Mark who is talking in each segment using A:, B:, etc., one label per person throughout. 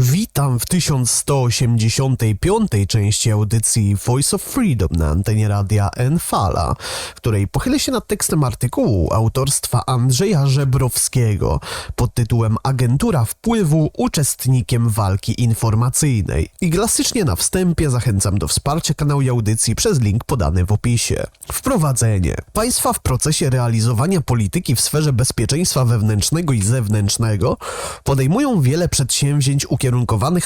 A: Witam w 1185 części audycji Voice of Freedom na antenie radia Enfala, w której pochylę się nad tekstem artykułu autorstwa Andrzeja Żebrowskiego pod tytułem Agentura wpływu uczestnikiem walki informacyjnej. I klasycznie na wstępie zachęcam do wsparcia kanału i audycji przez link podany w opisie. Wprowadzenie. Państwa w procesie realizowania polityki w sferze bezpieczeństwa wewnętrznego i zewnętrznego podejmują wiele przedsięwzięć ukierunkowanych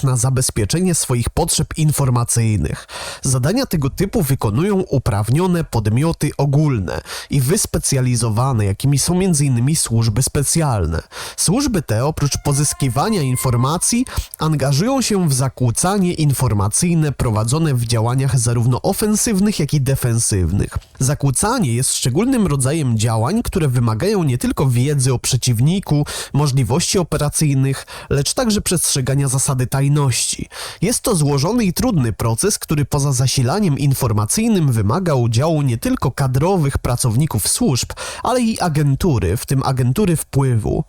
A: na zabezpieczenie swoich potrzeb informacyjnych. Zadania tego typu wykonują uprawnione podmioty ogólne i wyspecjalizowane, jakimi są m.in. służby specjalne. Służby te, oprócz pozyskiwania informacji, angażują się w zakłócanie informacyjne prowadzone w działaniach zarówno ofensywnych, jak i defensywnych. Zakłócanie jest szczególnym rodzajem działań, które wymagają nie tylko wiedzy o przeciwniku, możliwości operacyjnych, lecz także przestrzegania zasady tajności. Jest to złożony i trudny proces, który poza zasilaniem informacyjnym wymaga udziału nie tylko kadrowych pracowników służb, ale i agentury, w tym agentury wpływu.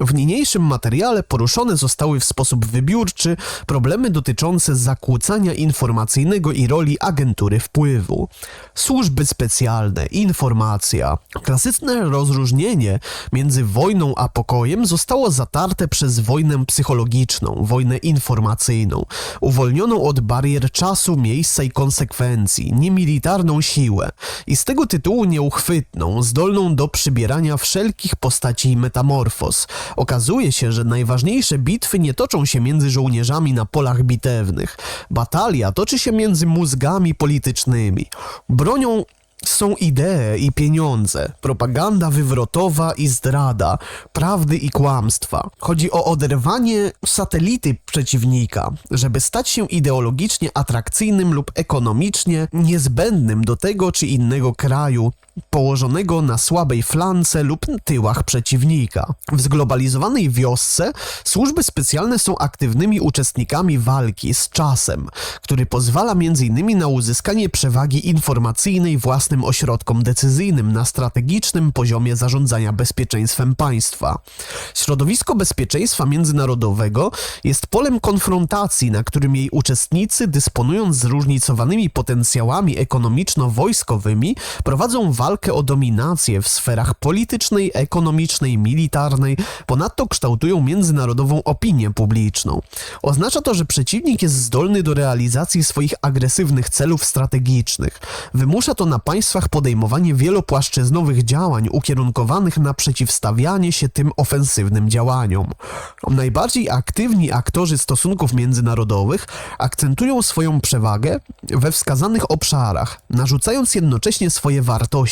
A: W niniejszym materiale poruszone zostały w sposób wybiórczy problemy dotyczące zakłócania informacyjnego i roli agentury wpływu. Służby specjalne, informacja. Klasyczne rozróżnienie między wojną a pokojem zostało zatarte przez wojnę psychologiczną, wojnę informacyjną, uwolnioną od barier czasu, miejsca i konsekwencji, niemilitarną siłę i z tego tytułu nieuchwytną, zdolną do przybierania wszelkich postaci i metamorfoz, Okazuje się, że najważniejsze bitwy nie toczą się między żołnierzami na polach bitewnych. Batalia toczy się między mózgami politycznymi. Bronią są idee i pieniądze, propaganda wywrotowa i zdrada, prawdy i kłamstwa. Chodzi o oderwanie satelity przeciwnika, żeby stać się ideologicznie atrakcyjnym lub ekonomicznie niezbędnym do tego czy innego kraju, położonego na słabej flance lub tyłach przeciwnika. W zglobalizowanej wiosce służby specjalne są aktywnymi uczestnikami walki z czasem, który pozwala m.in. na uzyskanie przewagi informacyjnej własnym ośrodkom decyzyjnym na strategicznym poziomie zarządzania bezpieczeństwem państwa. Środowisko bezpieczeństwa międzynarodowego jest polem konfrontacji, na którym jej uczestnicy, dysponując zróżnicowanymi potencjałami ekonomiczno-wojskowymi, prowadzą walkę o dominację w sferach politycznej, ekonomicznej, militarnej, ponadto kształtują międzynarodową opinię publiczną. Oznacza to, że przeciwnik jest zdolny do realizacji swoich agresywnych celów strategicznych. Wymusza to na państwach podejmowanie wielopłaszczyznowych działań ukierunkowanych na przeciwstawianie się tym ofensywnym działaniom. Najbardziej aktywni aktorzy stosunków międzynarodowych akcentują swoją przewagę we wskazanych obszarach, narzucając jednocześnie swoje wartości,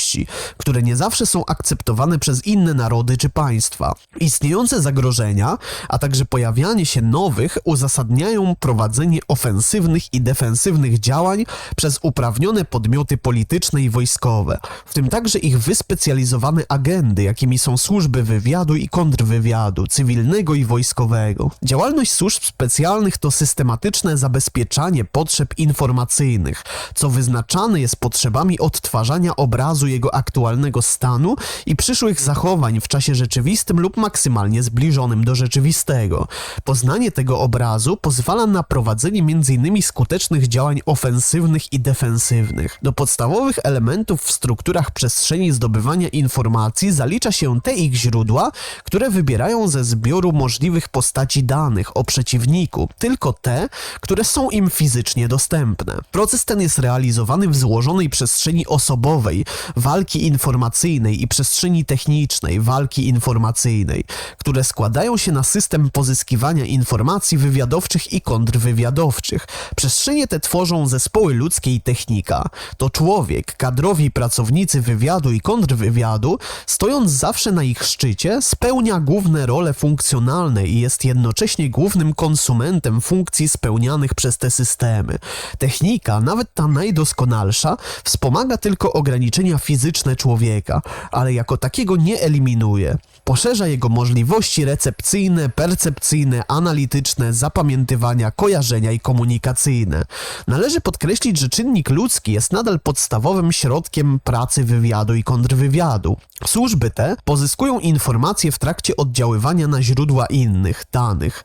A: które nie zawsze są akceptowane przez inne narody czy państwa. Istniejące zagrożenia, a także pojawianie się nowych uzasadniają prowadzenie ofensywnych i defensywnych działań przez uprawnione podmioty polityczne i wojskowe, w tym także ich wyspecjalizowane agendy, jakimi są służby wywiadu i kontrwywiadu, cywilnego i wojskowego. Działalność służb specjalnych to systematyczne zabezpieczanie potrzeb informacyjnych, co wyznaczane jest potrzebami odtwarzania obrazu jego aktualnego stanu i przyszłych zachowań w czasie rzeczywistym lub maksymalnie zbliżonym do rzeczywistego. Poznanie tego obrazu pozwala na prowadzenie m.in. skutecznych działań ofensywnych i defensywnych. Do podstawowych elementów w strukturach przestrzeni zdobywania informacji zalicza się te ich źródła, które wybierają ze zbioru możliwych postaci danych o przeciwniku, tylko te, które są im fizycznie dostępne. Proces ten jest realizowany w złożonej przestrzeni osobowej, walki informacyjnej i przestrzeni technicznej, walki informacyjnej, które składają się na system pozyskiwania informacji wywiadowczych i kontrwywiadowczych. Przestrzenie te tworzą zespoły ludzkie i technika. To człowiek, kadrowi pracownicy wywiadu i kontrwywiadu, stojąc zawsze na ich szczycie, spełnia główne role funkcjonalne i jest jednocześnie głównym konsumentem funkcji spełnianych przez te systemy. Technika, nawet ta najdoskonalsza, wspomaga tylko ograniczenia fizyczne człowieka, ale jako takiego nie eliminuje. Poszerza jego możliwości recepcyjne, percepcyjne, analityczne, zapamiętywania, kojarzenia i komunikacyjne. Należy podkreślić, że czynnik ludzki jest nadal podstawowym środkiem pracy wywiadu i kontrwywiadu. Służby te pozyskują informacje w trakcie oddziaływania na źródła innych danych.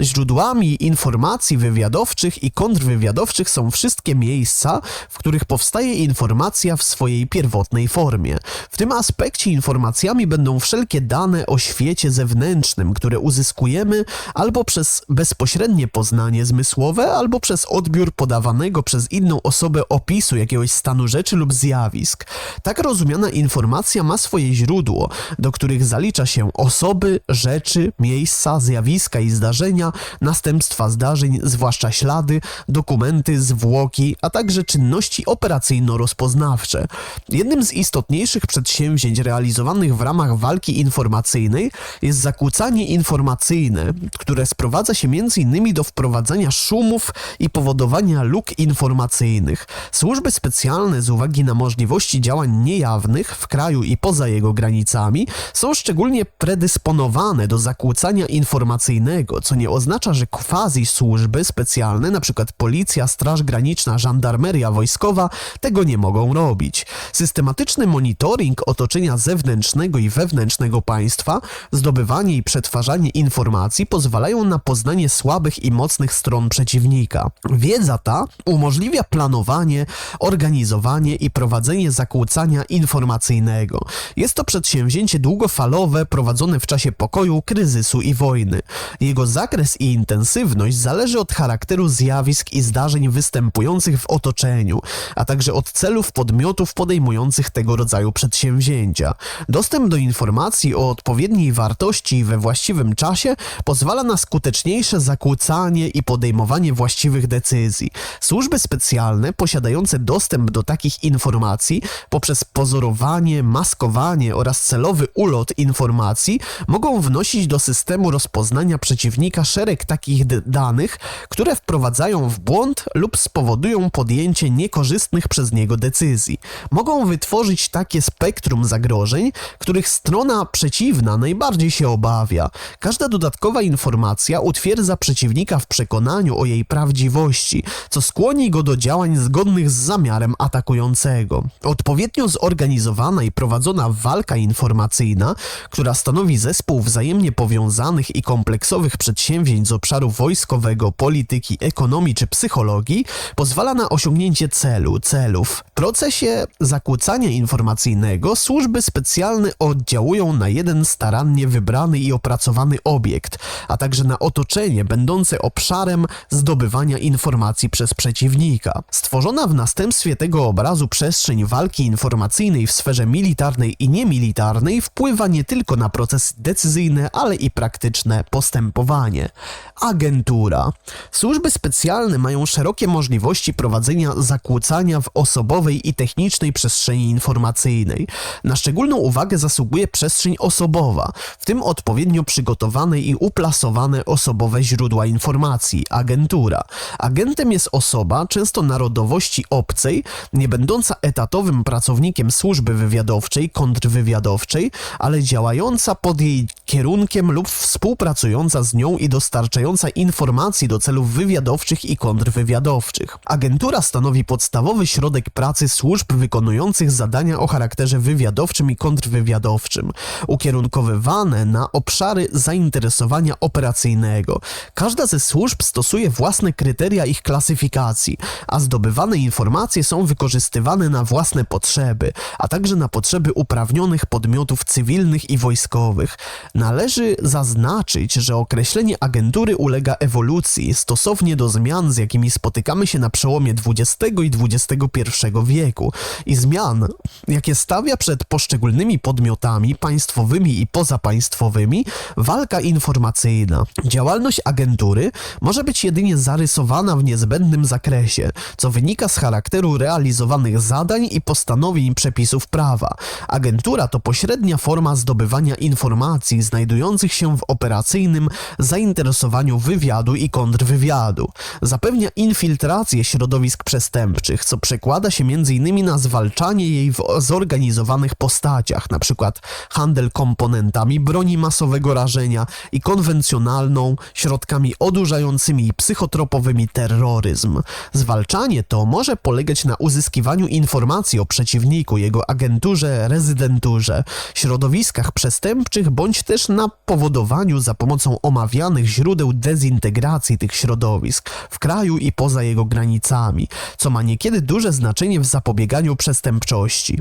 A: Źródłami informacji wywiadowczych i kontrwywiadowczych są wszystkie miejsca, w których powstaje informacja w swojej pierwotnej formie. W tym aspekcie informacjami będą wszelkie dane o świecie zewnętrznym, które uzyskujemy albo przez bezpośrednie poznanie zmysłowe, albo przez odbiór podawanego przez inną osobę opisu jakiegoś stanu rzeczy lub zjawisk. Tak rozumiana informacja ma swoje źródło, do których zalicza się osoby, rzeczy, miejsca, zjawiska i zdarzenia, następstwa zdarzeń, zwłaszcza ślady, dokumenty, zwłoki, a także czynności operacyjno-rozpoznawcze. Jednym z istotniejszych przedsięwzięć realizowanych w ramach walki informacyjnej jest zakłócanie informacyjne, które sprowadza się m.in. do wprowadzania szumów i powodowania luk informacyjnych. Służby specjalne z uwagi na możliwości działań niejawnych w kraju i poza jego granicami są szczególnie predysponowane do zakłócania informacyjnego, co nie oznacza, że quasi służby specjalne, np. policja, straż graniczna, żandarmeria wojskowa, tego nie mogą robić. Systematyczny monitoring otoczenia zewnętrznego i wewnętrznego państwa, zdobywanie i przetwarzanie informacji pozwalają na poznanie słabych i mocnych stron przeciwnika. Wiedza ta umożliwia planowanie, organizowanie i prowadzenie zakłócania informacyjnego. Jest to przedsięwzięcie długofalowe, prowadzone w czasie pokoju, kryzysu i wojny. Jego zakres i intensywność zależy od charakteru zjawisk i zdarzeń występujących w otoczeniu, a także od celów podmiotów podejmujących tego rodzaju przedsięwzięcia. Dostęp do informacji o odpowiedniej wartości we właściwym czasie pozwala na skuteczniejsze zakłócanie i podejmowanie właściwych decyzji. Służby specjalne posiadające dostęp do takich informacji poprzez pozorowanie, maskowanie oraz celowy ulot informacji mogą wnosić do systemu rozpoznania przeciwnika szereg takich danych, które wprowadzają w błąd lub spowodują podjęcie niekorzystnych przez niego decyzji. Mogą wytworzyć takie spektrum zagrożeń, których strona przeciwna najbardziej się obawia. Każda dodatkowa informacja utwierdza przeciwnika w przekonaniu o jej prawdziwości, co skłoni go do działań zgodnych z zamiarem atakującego. Odpowiednio zorganizowana i prowadzona walka informacyjna, która stanowi zespół wzajemnie powiązanych i kompleksowych przedsięwzięć z obszaru wojskowego, polityki, ekonomii czy psychologii, pozwala na osiągnięcie celu, celów. W procesie zakłócania informacyjnego służby specjalne oddziałują na jeden starannie wybrany i opracowany obiekt, a także na otoczenie będące obszarem zdobywania informacji przez przeciwnika. Stworzona w następstwie tego obrazu przestrzeń walki informacyjnej w sferze militarnej i niemilitarnej wpływa nie tylko na proces decyzyjny, ale i praktyczne postępowanie. Agentura. Służby specjalne mają szerokie możliwości prowadzenia zakłócania w osobowej i technicznej przestrzeni informacyjnej. Na szczególną uwagę zasługuje przestrzeń osobowa, w tym odpowiednio przygotowane i uplasowane osobowe źródła informacji, agentura. Agentem jest osoba, często narodowości obcej, nie będąca etatowym pracownikiem służby wywiadowczej, kontrwywiadowczej, ale działająca pod jej kierunkiem lub współpracująca z nią i dostarczająca informacji do celów wywiadowczych i kontrwywiadowczych. Agentura stanowi podstawowy środek pracy służb wykonujących zadania o charakterze wywiadowczym i kontrwywiadowczym, ukierunkowywane na obszary zainteresowania operacyjnego. Każda ze służb stosuje własne kryteria ich klasyfikacji, a zdobywane informacje są wykorzystywane na własne potrzeby, a także na potrzeby uprawnionych podmiotów cywilnych i wojskowych. Należy zaznaczyć, że określenie agentury ulega ewolucji stosownie do zmian, z jakimi spotykamy się na przełomie XX i XXI wieku i zmian, jakie stawia przed poszczególnymi podmiotami państwowymi i pozapaństwowymi walka informacyjna. Działalność agentury może być jedynie zarysowana w niezbędnym zakresie, co wynika z charakteru realizowanych zadań i postanowień przepisów prawa. Agentura to pośrednia forma zdobywania informacji znajdujących się w operacyjnym zainteresowaniu wywiadu i kontrwywiadu. Zapewnia infiltrację środowisk przestępczych, co przekłada się m.in. na zwalczanie jej w zorganizowanych postaciach, np. handel komponentami broni masowego rażenia i konwencjonalną środkami odurzającymi i psychotropowymi terroryzm. Zwalczanie to może polegać na uzyskiwaniu informacji o przeciwniku, jego agenturze, rezydenturze, środowiskach przestępczych bądź też na powodowaniu za pomocą omawianych źródeł dezintegracji tych środowisk w kraju i poza jego granicami, co ma niekiedy duże znaczenie w zapobieganiu przestępczości.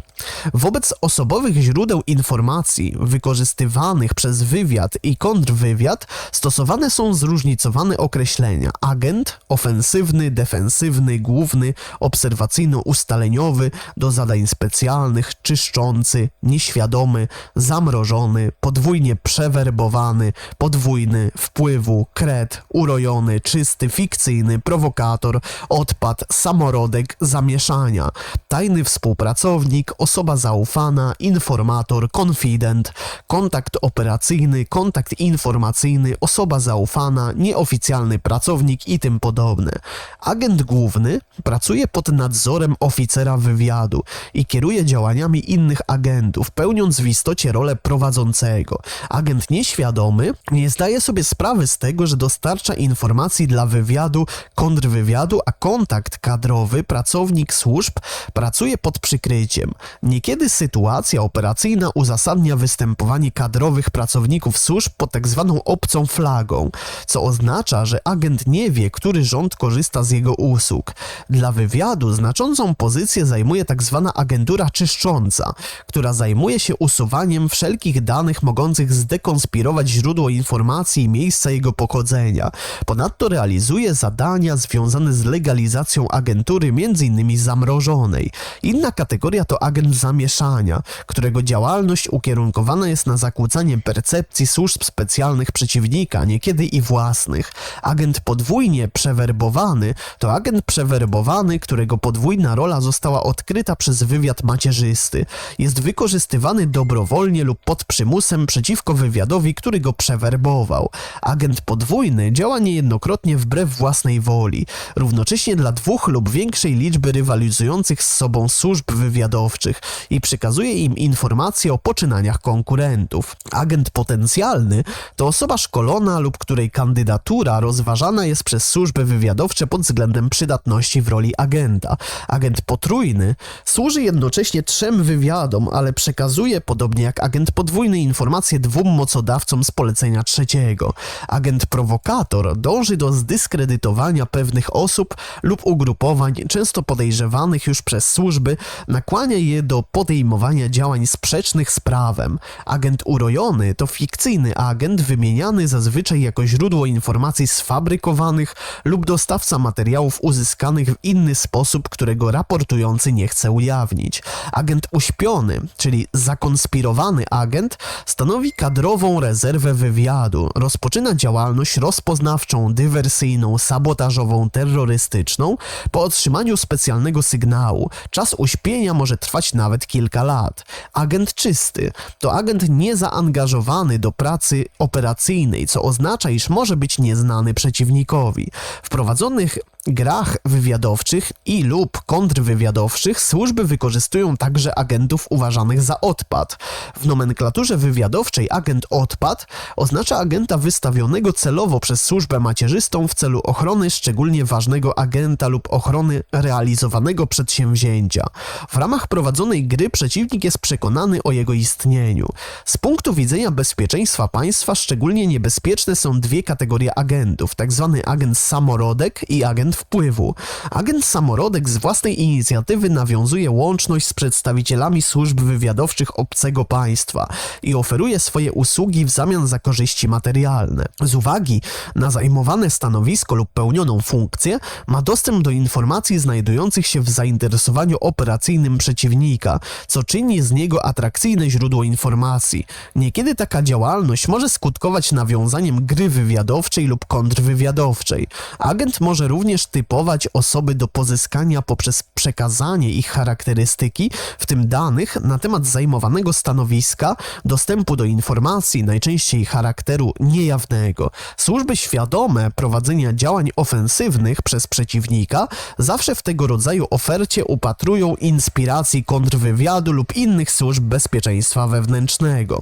A: Wobec osobowych źródeł informacji wykorzystywanych przez wywiad i kontrwywiad stosowane są zróżnicowane określenia agent, ofensywny, defensywny, główny, obserwacyjno-ustaleniowy do zadań specjalnych, czyszczący, nieświadomy, zamrożony, podwójnie przewerbowany, podwójny, wpływu, kret, urojony, czysty, fikcyjny, prowokator, odpad, samorodek, zamieszania, tajny współpracownik, osoba zaufana, informator, konfident, kontakt operacyjny, kontakt informacyjny, osoba zaufana, nieoficjalny pracownik i tym podobne. Agent główny pracuje pod nadzorem oficera wywiadu i kieruje działaniami innych agentów, pełniąc w istocie rolę prowadzącego. Agent nieświadomy nie zdaje sobie sprawy z tego, że dostarcza informacji dla wywiadu, kontrwywiadu, a kontakt kadrowy, pracownik służb pracuje pod przykryciem. Niekiedy sytuacja operacyjna uzasadnia występowanie kadrowych pracowników służb pod tak zwaną obcą flagą, co oznacza, że agent nie wie, który rząd korzysta z jego usług. Dla wywiadu znaczącą pozycję zajmuje tak zwana agentura czyszcząca, która zajmuje się usuwaniem wszelkich danych mogących zdekonspirować źródło informacji i miejsca jego pochodzenia. Ponadto realizuje zadania związane z legalizacją agentury, m.in. zamrożonej. Inna kategoria to agent zamieszania, którego działalność ukierunkowana jest na zakłócanie percepcji służb specjalnych przeciwnika, niekiedy i własnych. Agent podwójnie przewerbowany to agent przewerbowany, którego podwójna rola została odkryta przez wywiad macierzysty. Jest wykorzystywany dobrowolnie lub pod przymusem przeciwko wywiadowi, który go przewerbował. Agent podwójny działa niejednokrotnie wbrew własnej woli, równocześnie dla dwóch lub większej liczby rywalizujących z sobą służb wywiadowczych i przekazuje im informacje o poczynaniach konkurentów. Agent potencjalny to osoba szkolona lub której kandydatura rozważana jest przez służby wywiadowcze pod względem przydatności w roli agenta. Agent potrójny służy jednocześnie trzem wywiadom, ale przekazuje, podobnie jak agent podwójny, informacje dwóm mocodawcom z polecenia trzeciego. Agent prowokator dąży do zdyskredytowania pewnych osób lub ugrupowań, często podejrzewanych już przez służby, nakłania je do podejmowania działań sprzecznych z prawem. Agent urojony to fikcyjny agent wymieniany zazwyczaj jako źródło informacji sfabrykowanych lub dostawca materiałów uzyskanych w inny sposób, którego raportujący nie chce ujawnić. Agent uśpiony, czyli zakonspirowany agent, stanowi kadrową rezerwę wywiadu, rozpoczyna działalność rozpoznawczą, dywersyjną, sabotażową, terrorystyczną po otrzymaniu specjalnego sygnału. Czas uśpienia może trwać nawet kilka lat. Agent czysty to agent niezaangażowany do pracy operacyjnej, co oznacza, iż może być nieznany przeciwnikowi. W prowadzonych grach wywiadowczych i lub kontrwywiadowczych służby wykorzystują także agentów uważanych za odpad. W nomenklaturze wywiadowczej agent odpad oznacza agenta wystawionego celowo przez służbę macierzystą w celu ochrony szczególnie ważnego agenta lub ochrony realizowanego przedsięwzięcia. W ramach prowadzonej gry przeciwnik jest przekonany o jego istnieniu. Z punktu widzenia bezpieczeństwa państwa szczególnie niebezpieczne są dwie kategorie agentów, tzw. Tak agent samorodek i agent wpływu. Agent samorodek z własnej inicjatywy nawiązuje łączność z przedstawicielami służb wywiadowczych obcego państwa i oferuje swoje usługi w zamian za korzyści materialne. Z uwagi na zajmowane stanowisko lub pełnioną funkcję ma dostęp do informacji znajdujących się w zainteresowaniu operacyjnym przeciwnika, co czyni z niego atrakcyjne źródło informacji. Niekiedy taka działalność może skutkować nawiązaniem gry wywiadowczej lub kontrwywiadowczej. Agent może również typować osoby do pozyskania poprzez przekazanie ich charakterystyki, w tym danych na temat zajmowanego stanowiska, dostępu do informacji, najczęściej charakteru niejawnego. Służby świadome prowadzenia działań ofensywnych przez przeciwnika zawsze w tego rodzaju ofercie upatrują inspiracji kontrwywiadu lub innych służb bezpieczeństwa wewnętrznego.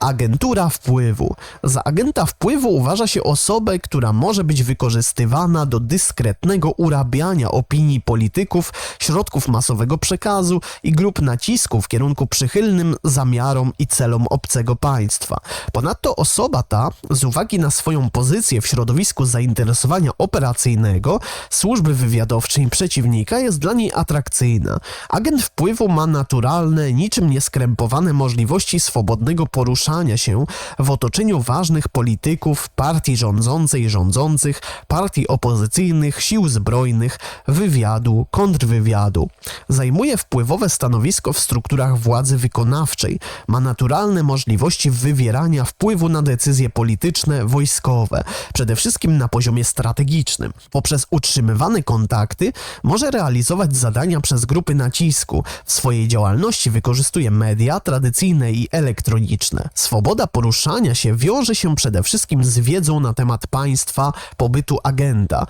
A: Agentura wpływu. Za agenta wpływu uważa się osobę, która może być wykorzystywana do dyskretnego urabiania opinii polityków, środków masowego przekazu i grup nacisku w kierunku przychylnym zamiarom i celom obcego państwa. Ponadto osoba ta, z uwagi na swoją pozycję w środowisku zainteresowania operacyjnego, służby wywiadowczej przeciwnika jest dla niej atrakcyjna. Agent wpływu ma naturalne, niczym nieskrępowane możliwości swobodnego poruszania się w otoczeniu ważnych polityków, partii rządzącej rządzących, partii opozycyjnych, sił zbrojnych, wywiadu, kontrwywiadu. Zajmuje wpływowe stanowisko w strukturach władzy wykonawczej, ma naturalne możliwości wywierania wpływu na decyzje polityczne, wojskowe, przede wszystkim na poziomie strategicznym. Poprzez utrzymywane kontakty może realizować zadania przez grupy nacisku. W swojej działalności wykorzystuje media tradycyjne i elektroniczne. Swoboda poruszania się wiąże się przede wszystkim z wiedzą na temat państwa, pobytu agenta,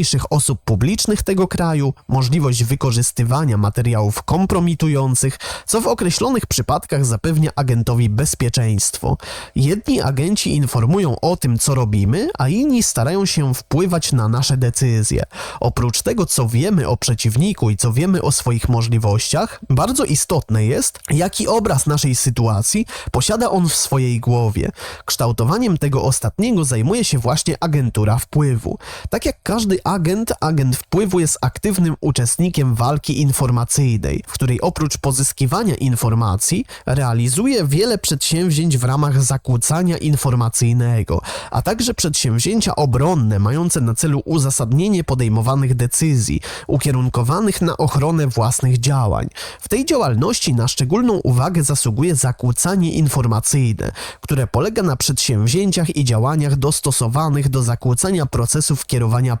A: najważniejszych osób publicznych tego kraju, możliwość wykorzystywania materiałów kompromitujących, co w określonych przypadkach zapewnia agentowi bezpieczeństwo. Jedni agenci informują o tym, co robimy, a inni starają się wpływać na nasze decyzje. Oprócz tego, co wiemy o przeciwniku i co wiemy o swoich możliwościach, bardzo istotne jest, jaki obraz naszej sytuacji posiada on w swojej głowie. Kształtowaniem tego ostatniego zajmuje się właśnie agentura wpływu. Tak jak każdy agent, agent wpływu jest aktywnym uczestnikiem walki informacyjnej, w której oprócz pozyskiwania informacji realizuje wiele przedsięwzięć w ramach zakłócania informacyjnego, a także przedsięwzięcia obronne mające na celu uzasadnienie podejmowanych decyzji, ukierunkowanych na ochronę własnych działań. W tej działalności na szczególną uwagę zasługuje zakłócanie informacyjne, które polega na przedsięwzięciach i działaniach dostosowanych do zakłócania procesów kierowania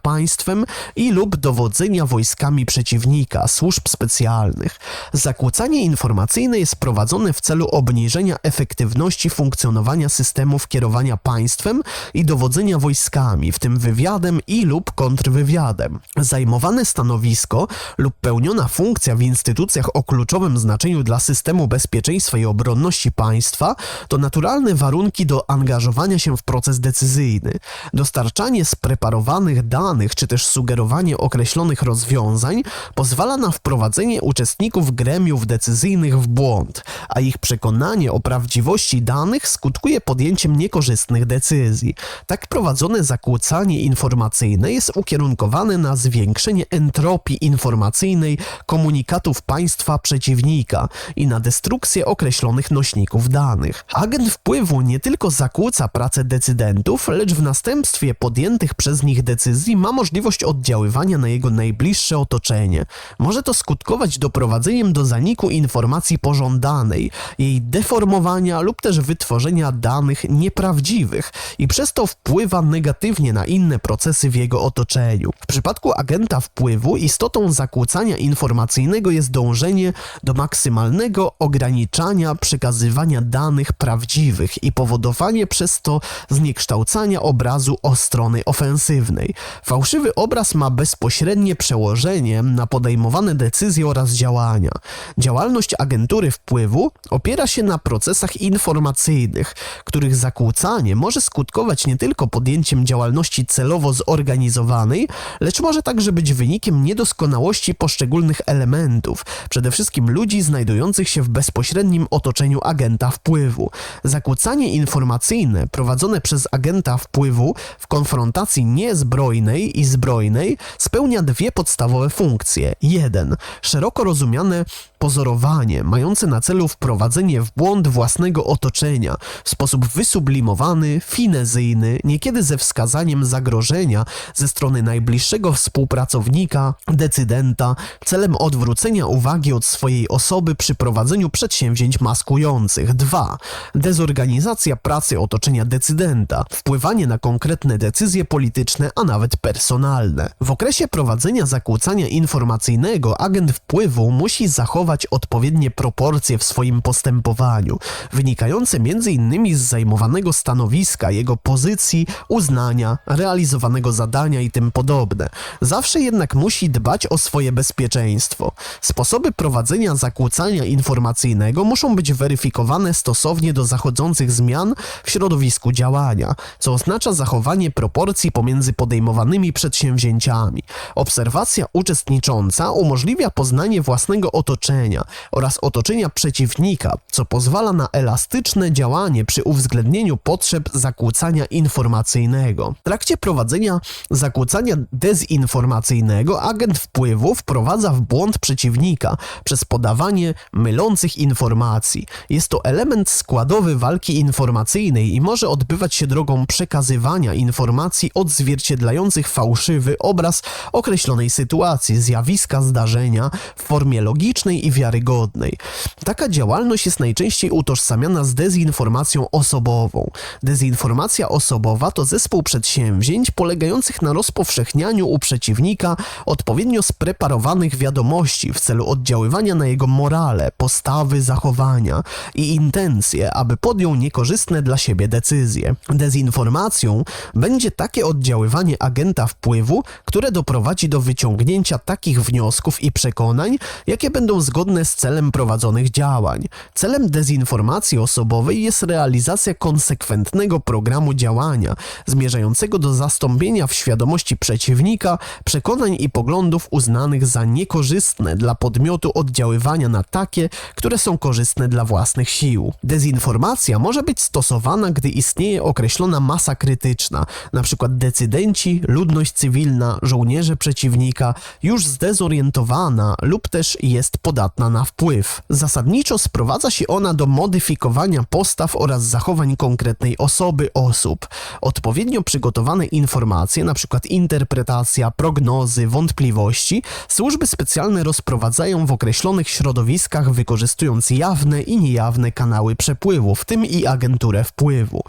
A: i lub dowodzenia wojskami przeciwnika, służb specjalnych. Zakłócanie informacyjne jest prowadzone w celu obniżenia efektywności funkcjonowania systemów kierowania państwem i dowodzenia wojskami, w tym wywiadem i lub kontrwywiadem. Zajmowane stanowisko lub pełniona funkcja w instytucjach o kluczowym znaczeniu dla systemu bezpieczeństwa i obronności państwa to naturalne warunki do angażowania się w proces decyzyjny. Dostarczanie spreparowanych danych czy też sugerowanie określonych rozwiązań pozwala na wprowadzenie uczestników gremiów decyzyjnych w błąd, a ich przekonanie o prawdziwości danych skutkuje podjęciem niekorzystnych decyzji. Tak prowadzone zakłócanie informacyjne jest ukierunkowane na zwiększenie entropii informacyjnej komunikatów państwa przeciwnika i na destrukcję określonych nośników danych. Agent wpływu nie tylko zakłóca pracę decydentów, lecz w następstwie podjętych przez nich decyzji ma możliwość oddziaływania na jego najbliższe otoczenie. Może to skutkować doprowadzeniem do zaniku informacji pożądanej, jej deformowania lub też wytworzenia danych nieprawdziwych i przez to wpływa negatywnie na inne procesy w jego otoczeniu. W przypadku agenta wpływu istotą zakłócania informacyjnego jest dążenie do maksymalnego ograniczania przekazywania danych prawdziwych i powodowanie przez to zniekształcania obrazu o strony ofensywnej. Fałszywy obraz ma bezpośrednie przełożenie na podejmowane decyzje oraz działania. Działalność agentury wpływu opiera się na procesach informacyjnych, których zakłócanie może skutkować nie tylko podjęciem działalności celowo zorganizowanej, lecz może także być wynikiem niedoskonałości poszczególnych elementów, przede wszystkim ludzi znajdujących się w bezpośrednim otoczeniu agenta wpływu. Zakłócanie informacyjne prowadzone przez agenta wpływu w konfrontacji niezbrojnej i zbrojnej spełnia dwie podstawowe funkcje. 1. Szeroko rozumiane pozorowanie, mające na celu wprowadzenie w błąd własnego otoczenia w sposób wysublimowany, finezyjny, niekiedy ze wskazaniem zagrożenia ze strony najbliższego współpracownika, decydenta, celem odwrócenia uwagi od swojej osoby przy prowadzeniu przedsięwzięć maskujących. 2. Dezorganizacja pracy otoczenia decydenta, wpływanie na konkretne decyzje polityczne, a nawet personalne emocjonalne. W okresie prowadzenia zakłócania informacyjnego agent wpływu musi zachować odpowiednie proporcje w swoim postępowaniu, wynikające m.in. z zajmowanego stanowiska, jego pozycji, uznania, realizowanego zadania i tym podobne. Zawsze jednak musi dbać o swoje bezpieczeństwo. Sposoby prowadzenia zakłócania informacyjnego muszą być weryfikowane stosownie do zachodzących zmian w środowisku działania, co oznacza zachowanie proporcji pomiędzy podejmowanymi przedsięwzięciami. Obserwacja uczestnicząca umożliwia poznanie własnego otoczenia oraz otoczenia przeciwnika, co pozwala na elastyczne działanie przy uwzględnieniu potrzeb zakłócania informacyjnego. W trakcie prowadzenia zakłócania dezinformacyjnego agent wpływu wprowadza w błąd przeciwnika przez podawanie mylących informacji. Jest to element składowy walki informacyjnej i może odbywać się drogą przekazywania informacji odzwierciedlających fałszywy obraz określonej sytuacji, zjawiska, zdarzenia w formie logicznej i wiarygodnej. Taka działalność jest najczęściej utożsamiana z dezinformacją osobową. Dezinformacja osobowa to zespół przedsięwzięć polegających na rozpowszechnianiu u przeciwnika odpowiednio spreparowanych wiadomości w celu oddziaływania na jego morale, postawy, zachowania i intencje, aby podjął niekorzystne dla siebie decyzje. Dezinformacją będzie takie oddziaływanie agenta wpływu, które doprowadzi do wyciągnięcia takich wniosków i przekonań, jakie będą zgodne z celem prowadzonych działań. Celem dezinformacji osobowej jest realizacja konsekwentnego programu działania, zmierzającego do zastąpienia w świadomości przeciwnika przekonań i poglądów uznanych za niekorzystne dla podmiotu oddziaływania na takie, które są korzystne dla własnych sił. Dezinformacja może być stosowana, gdy istnieje określona masa krytyczna, np. decydenci, ludność cywilna, żołnierze przeciwnika, już zdezorientowana lub też jest podatna na wpływ. Zasadniczo sprowadza się ona do modyfikowania postaw oraz zachowań konkretnej osoby, osób. Odpowiednio przygotowane informacje, np. interpretacja, prognozy, wątpliwości, służby specjalne rozprowadzają w określonych środowiskach, wykorzystując jawne i niejawne kanały przepływu, w tym i agenturę wpływu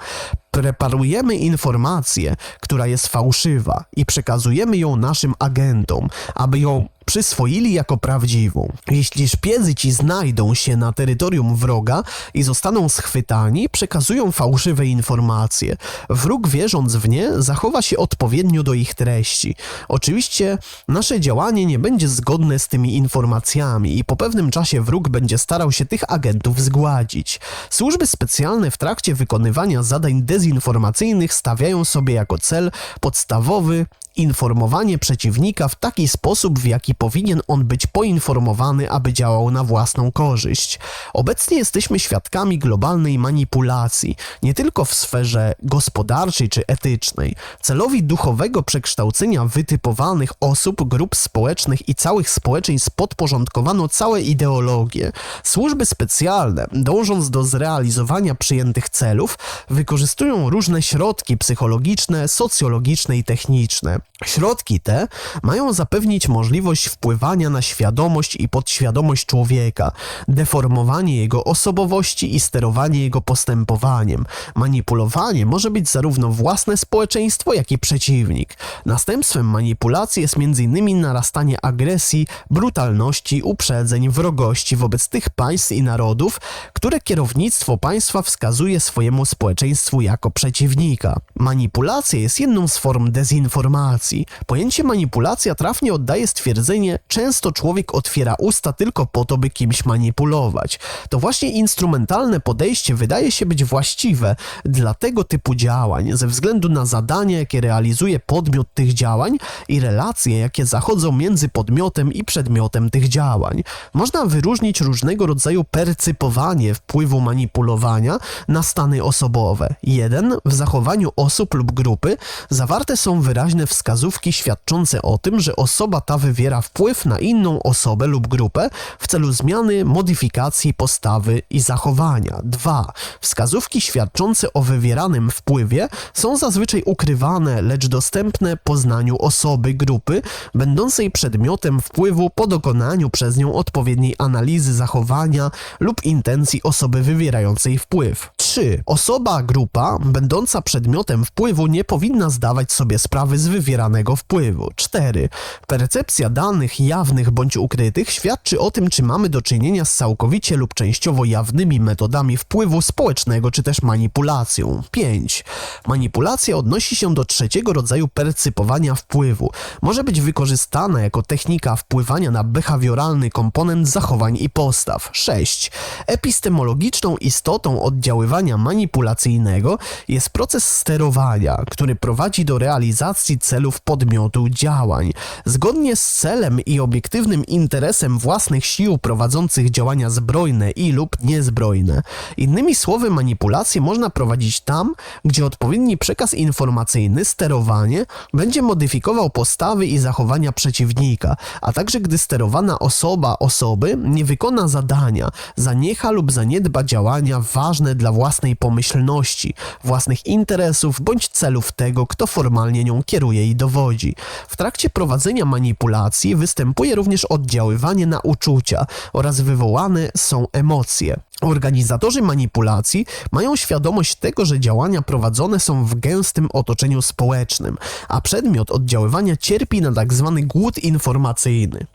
A: preparujemy informację, która jest fałszywa i przekazujemy ją naszym agentom, aby ją przyswoili jako prawdziwą. Jeśli szpiedzy ci znajdą się na terytorium wroga i zostaną schwytani, przekazują fałszywe informacje. Wróg wierząc w nie, zachowa się odpowiednio do ich treści. Oczywiście nasze działanie nie będzie zgodne z tymi informacjami i po pewnym czasie wróg będzie starał się tych agentów zgładzić. Służby specjalne w trakcie wykonywania zadań dezinformacyjnych stawiają sobie jako cel podstawowy informowanie przeciwnika w taki sposób, w jaki powinien on być poinformowany, aby działał na własną korzyść. Obecnie jesteśmy świadkami globalnej manipulacji, nie tylko w sferze gospodarczej czy etycznej. Celowi duchowego przekształcenia wytypowanych osób, grup społecznych i całych społeczeństw podporządkowano całe ideologie. Służby specjalne, dążąc do zrealizowania przyjętych celów, wykorzystują różne środki psychologiczne, socjologiczne i techniczne. Środki te mają zapewnić możliwość wpływania na świadomość i podświadomość człowieka, deformowanie jego osobowości i sterowanie jego postępowaniem. Manipulowanie może być zarówno własne społeczeństwo, jak i przeciwnik. Następstwem manipulacji jest m.in. narastanie agresji, brutalności, uprzedzeń, wrogości wobec tych państw i narodów, które kierownictwo państwa wskazuje swojemu społeczeństwu jako przeciwnika. Manipulacja jest jedną z form dezinformacji. Pojęcie manipulacja trafnie oddaje stwierdzenie, często człowiek otwiera usta tylko po to, by kimś manipulować. To właśnie instrumentalne podejście wydaje się być właściwe dla tego typu działań, ze względu na zadania, jakie realizuje podmiot tych działań i relacje, jakie zachodzą między podmiotem i przedmiotem tych działań. Można wyróżnić różnego rodzaju percypowanie wpływu manipulowania na stany osobowe. Jeden, w zachowaniu osób lub grupy zawarte są wyraźne wskazówki świadczące o tym, że osoba ta wywiera wpływ na inną osobę lub grupę w celu zmiany, modyfikacji postawy i zachowania. 2. Wskazówki świadczące o wywieranym wpływie są zazwyczaj ukrywane, lecz dostępne poznaniu osoby, grupy, będącej przedmiotem wpływu po dokonaniu przez nią odpowiedniej analizy zachowania lub intencji osoby wywierającej wpływ. 3. Osoba, grupa, będąca przedmiotem wpływu nie powinna zdawać sobie sprawy z wywieranego wpływu. 4. Percepcja danych jawnych bądź ukrytych świadczy o tym, czy mamy do czynienia z całkowicie lub częściowo jawnymi metodami wpływu społecznego czy też manipulacją. 5. Manipulacja odnosi się do trzeciego rodzaju percypowania wpływu. Może być wykorzystana jako technika wpływania na behawioralny komponent zachowań i postaw. 6. Epistemologiczną istotą oddziaływania manipulacyjnego jest proces sterowania, który prowadzi do realizacji celów podmiotu działań. Zgodnie z celem i obiektywnym interesem własnych sił prowadzących działania zbrojne i lub niezbrojne. Innymi słowy, manipulację można prowadzić tam, gdzie odpowiedni przekaz informacyjny, sterowanie, będzie modyfikował postawy i zachowania przeciwnika, a także gdy sterowana osoba, osoby nie wykona zadania, zaniecha lub zaniedba działania ważne dla własnej pomyślności, własnych interesów bądź celów tego, kto formalnie nią kieruje i dowodzi. W trakcie prowadzenia manipulacji występuje również oddziaływanie na uczucia oraz wywołane są emocje. Organizatorzy manipulacji mają świadomość tego, że działania prowadzone są w gęstym otoczeniu społecznym, a przedmiot oddziaływania cierpi na tzw. głód informacyjny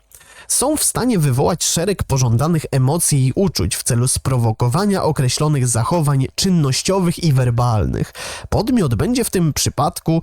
A: są w stanie wywołać szereg pożądanych emocji i uczuć w celu sprowokowania określonych zachowań czynnościowych i werbalnych. Podmiot będzie w tym przypadku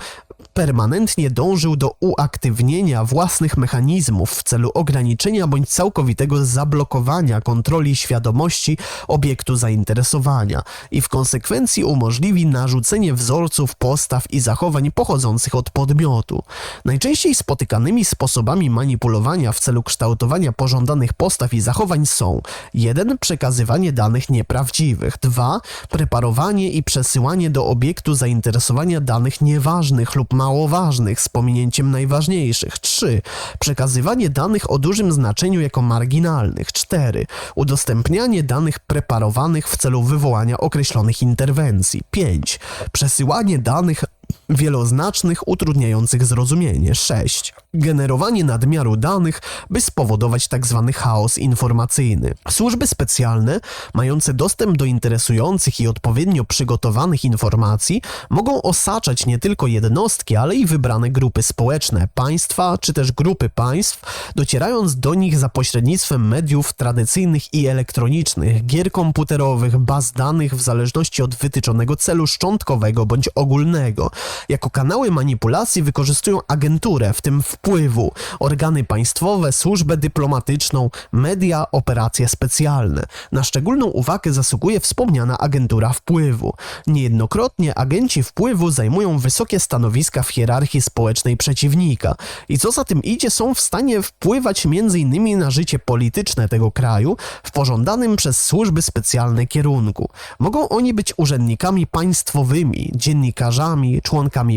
A: permanentnie dążył do uaktywnienia własnych mechanizmów w celu ograniczenia bądź całkowitego zablokowania kontroli świadomości obiektu zainteresowania i w konsekwencji umożliwi narzucenie wzorców postaw i zachowań pochodzących od podmiotu. Najczęściej spotykanymi sposobami manipulowania w celu kształtowania pożądanych postaw i zachowań są 1. Przekazywanie danych nieprawdziwych 2. Preparowanie i przesyłanie do obiektu zainteresowania danych nieważnych lub mało ważnych z pominięciem najważniejszych. 3. Przekazywanie danych o dużym znaczeniu jako marginalnych. 4. Udostępnianie danych preparowanych w celu wywołania określonych interwencji. 5. Przesyłanie danych wieloznacznych utrudniających zrozumienie. 6. Generowanie nadmiaru danych, by spowodować tzw. chaos informacyjny. Służby specjalne, mające dostęp do interesujących i odpowiednio przygotowanych informacji, mogą osaczać nie tylko jednostki, ale i wybrane grupy społeczne, państwa czy też grupy państw, docierając do nich za pośrednictwem mediów tradycyjnych i elektronicznych, gier komputerowych, baz danych w zależności od wytyczonego celu szczątkowego bądź ogólnego. Jako kanały manipulacji wykorzystują agenturę, w tym wpływu, organy państwowe, służbę dyplomatyczną, media, operacje specjalne. Na szczególną uwagę zasługuje wspomniana agentura wpływu. Niejednokrotnie agenci wpływu zajmują wysokie stanowiska w hierarchii społecznej przeciwnika i co za tym idzie są w stanie wpływać m.in. na życie polityczne tego kraju w pożądanym przez służby specjalne kierunku. Mogą oni być urzędnikami państwowymi, dziennikarzami, członkami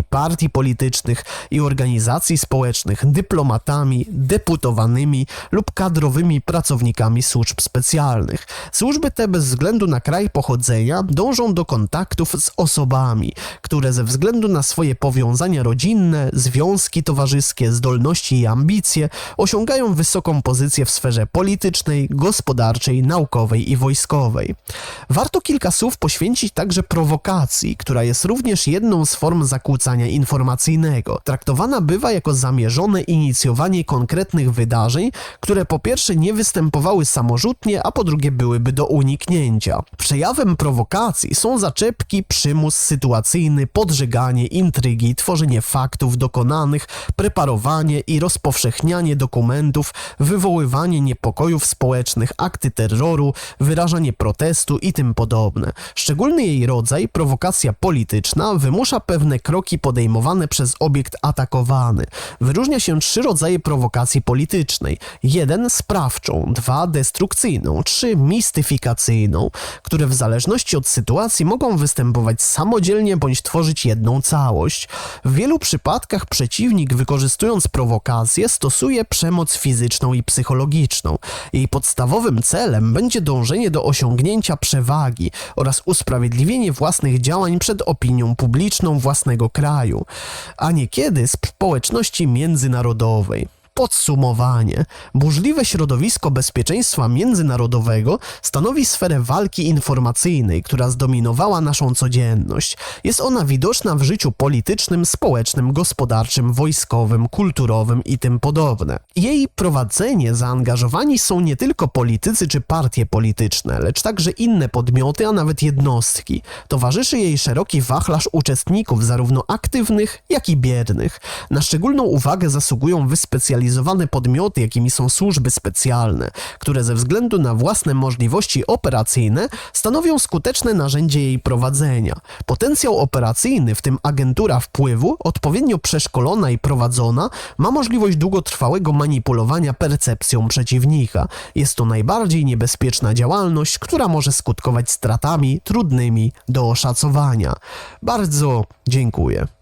A: partii politycznych i organizacji społecznych, dyplomatami, deputowanymi lub kadrowymi pracownikami służb specjalnych. Służby te bez względu na kraj pochodzenia dążą do kontaktów z osobami, które ze względu na swoje powiązania rodzinne, związki towarzyskie, zdolności i ambicje osiągają wysoką pozycję w sferze politycznej, gospodarczej, naukowej i wojskowej. Warto kilka słów poświęcić także prowokacji, która jest również jedną z form zakłócania informacyjnego. Traktowana bywa jako zamierzone inicjowanie konkretnych wydarzeń, które po pierwsze nie występowały samorzutnie, a po drugie byłyby do uniknięcia. Przejawem prowokacji są zaczepki, przymus sytuacyjny, podżeganie, intrygi, tworzenie faktów dokonanych, preparowanie i rozpowszechnianie dokumentów, wywoływanie niepokojów społecznych, akty terroru, wyrażanie protestu i tym podobne. Szczególny jej rodzaj, prowokacja polityczna, wymusza pewną asertywne kroki podejmowane przez obiekt atakowany. Wyróżnia się trzy rodzaje prowokacji politycznej. Jeden sprawczą, dwa destrukcyjną, trzy mistyfikacyjną, które w zależności od sytuacji mogą występować samodzielnie bądź tworzyć jedną całość. W wielu przypadkach przeciwnik wykorzystując prowokację stosuje przemoc fizyczną i psychologiczną. Jej podstawowym celem będzie dążenie do osiągnięcia przewagi oraz usprawiedliwienie własnych działań przed opinią publiczną własnego kraju, a niekiedy społeczności międzynarodowej. Podsumowanie. Burzliwe środowisko bezpieczeństwa międzynarodowego stanowi sferę walki informacyjnej, która zdominowała naszą codzienność. Jest ona widoczna w życiu politycznym, społecznym, gospodarczym, wojskowym, kulturowym i tym podobne. Jej prowadzenie zaangażowani są nie tylko politycy czy partie polityczne, lecz także inne podmioty, a nawet jednostki. Towarzyszy jej szeroki wachlarz uczestników, zarówno aktywnych, jak i biernych. Na szczególną uwagę zasługują wyspecjalizowane podmioty, jakimi są służby specjalne, które ze względu na własne możliwości operacyjne stanowią skuteczne narzędzie jej prowadzenia. Potencjał operacyjny, w tym agentura wpływu, odpowiednio przeszkolona i prowadzona, ma możliwość długotrwałego manipulowania percepcją przeciwnika. Jest to najbardziej niebezpieczna działalność, która może skutkować stratami trudnymi do oszacowania. Bardzo dziękuję.